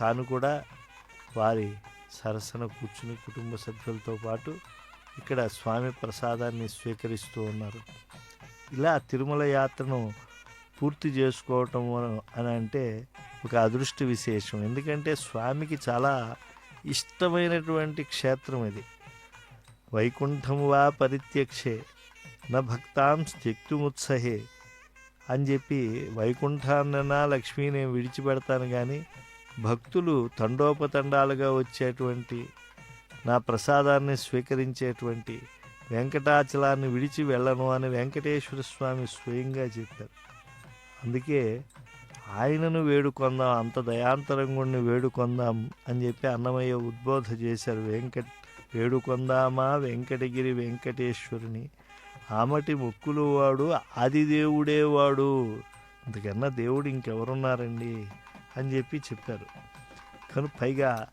తాను కూడా వారి సరసన కూర్చుని కుటుంబ సభ్యులతో పాటు ఇక్కడ స్వామి ప్రసాదాన్ని స్వీకరిస్తూ ఉన్నారు. ఇలా తిరుమల యాత్రను పూర్తి చేసుకోవటం అని అంటే ఒక అదృష్ట విశేషం. ఎందుకంటే స్వామికి చాలా ఇష్టమైనటువంటి క్షేత్రం ఇది. వైకుంఠం వా పరిత్యక్షే నా భక్తాం త్యక్తుముత్సహే అని చెప్పి వైకుంఠాన్ననా లక్ష్మీ నేను విడిచిపెడతాను కానీ భక్తులు తండోపతండాలుగా వచ్చేటువంటి నా ప్రసాదాన్ని స్వీకరించేటువంటి వెంకటాచలాన్ని విడిచి వెళ్ళను అని వెంకటేశ్వర స్వామి స్వయంగా చెప్పారు. అందుకే ఆయనను వేడుకొందాం అంత దయాంతరంగుణ్ణి వేడుకొందాం అని చెప్పి అన్నమయ్య ఉద్బోధ చేశారు. వెంకట్ వేడుకొందామా వెంకటగిరి వెంకటేశ్వరుని? ఆమటి మొక్కులు వాడు ఆదిదేవుడే వాడు ఇంతకన్నా దేవుడు ఇంకెవరున్నారండి? అని చెప్పి చెప్పారు. కానీ పైగా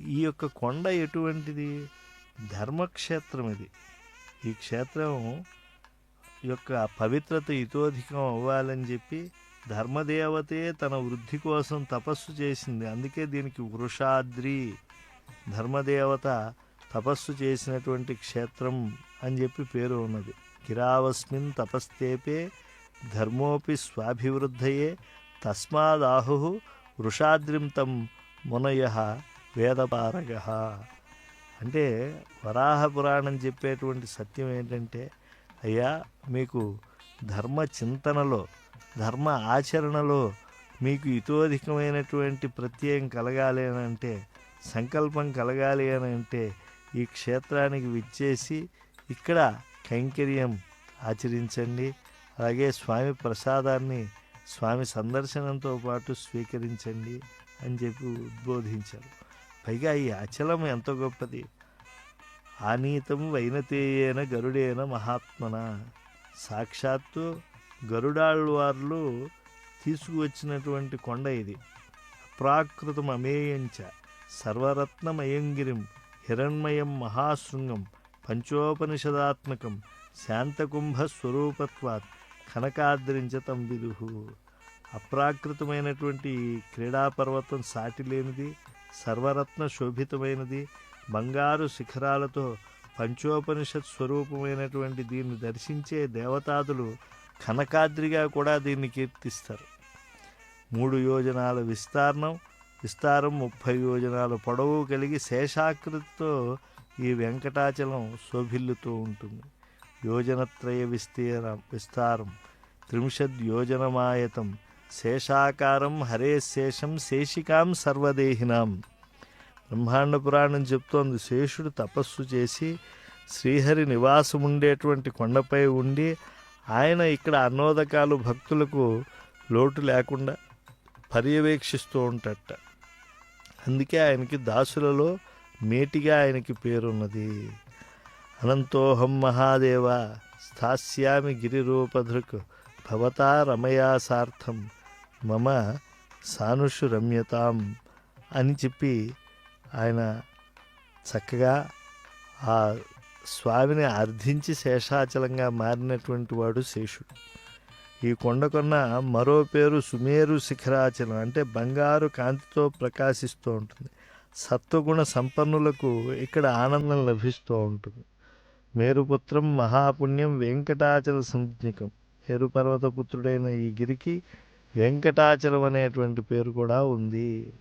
ఈ యొక్క కొండ ఎటువంటిది? ధర్మక్షేత్రం ఇది. ఈ క్షేత్రం యొక్క పవిత్రత ఇతోధికం అవ్వాలని చెప్పి ధర్మదేవతే తన వృద్ధి కోసం తపస్సు చేసింది. అందుకే దీనికి వృషాద్రి ధర్మదేవత తపస్సు చేసినటువంటి క్షేత్రం అని చెప్పి పేరు ఉన్నది. కిరావస్మిన్ తపస్తేపే ధర్మోపి స్వాభివృద్ధయే తస్మాదాహు వృషాద్రిం తం మునయ వేదపారగ. అంటే వరాహ పురాణం చెప్పేటువంటి సత్యం ఏంటంటే అయ్యా మీకు ధర్మ చింతనలో ధర్మ ఆచరణలో మీకు ఇతోధికమైనటువంటి ప్రత్యయం కలగాలి అని అంటే సంకల్పం కలగాలి అని అంటే ఈ క్షేత్రానికి విచ్చేసి ఇక్కడ కైంకర్యం ఆచరించండి. అలాగే స్వామి ప్రసాదాన్ని స్వామి సందర్శనంతో పాటు స్వీకరించండి అని చెప్పి ఉద్బోధించారు. పైగా ఈ అచలం ఎంత గొప్పది. ఆనీతం వైనతేయేన గరుడేన మహాత్మన. సాక్షాత్తు గరుడాళ్ళవార్లు తీసుకువచ్చినటువంటి కొండ ఇది. ప్రాకృతం అమేయంచ సర్వరత్నమయంగిరిం హిరణ్మయం మహాశృంగం పంచోపనిషదాత్మకం శాంతకుంభ స్వరూపత్వాత్ కనకాద్రించతం విదుహు. అప్రాకృతమైనటువంటి క్రీడాపర్వతం సాటి లేనిది సర్వరత్న శోభితమైనది బంగారు శిఖరాలతో పంచోపనిషత్ స్వరూపమైనటువంటి దీన్ని దర్శించే దేవతాదులు కనకాద్రిగా కూడా దీన్ని కీర్తిస్తారు. మూడు యోజనాల విస్తారణం విస్తారం ముప్పై యోజనాల పొడవు కలిగి శేషాకృతితో ఈ వెంకటాచలం శోభిల్లుతూ ఉంటుంది. యోజనత్రయ విస్తీరం విస్తారం. త్రింశద్ యోజనమాయతం. శేషాకారం హరే శేషం శేషికాం సర్వదేహినాం. బ్రహ్మాండ పురాణం చెప్తోంది. శేషుడు తపస్సు చేసి శ్రీహరి నివాసం ఉండేటువంటి కొండపై ఉండి ఆయన ఇక్కడ అన్నోదకాలు భక్తులకు లోటు లేకుండా పర్యవేక్షిస్తూ ఉంటట. అందుకే ఆయనకి దాసులలో మేటిగా ఆయనకి పేరున్నది. అనంతోహం మహాదేవ స్థాస్యామి గిరిరూపధృక్ భవతా రమయా సార్థం మమ సానుషు రమ్యతాం అని చెప్పి ఆయన చక్కగా ఆ స్వామిని అర్థించి శేషాచలంగా మారినటువంటి వాడు శేషుడు. ఈ కొండకున్న మరో పేరు సుమేరు శిఖరాచలం అంటే బంగారు కాంతితో ప్రకాశిస్తూ ఉంటుంది. సత్వగుణ సంపన్నులకు ఇక్కడ ఆనందం లభిస్తూ ఉంటుంది. మేరుపుత్రం మహాపుణ్యం వెంకటాచల సంజ్ఞకం. మేరు పర్వతపుత్రుడైన ఈ గిరికి వెంకటాచలం అనేటువంటి పేరు కూడా ఉంది.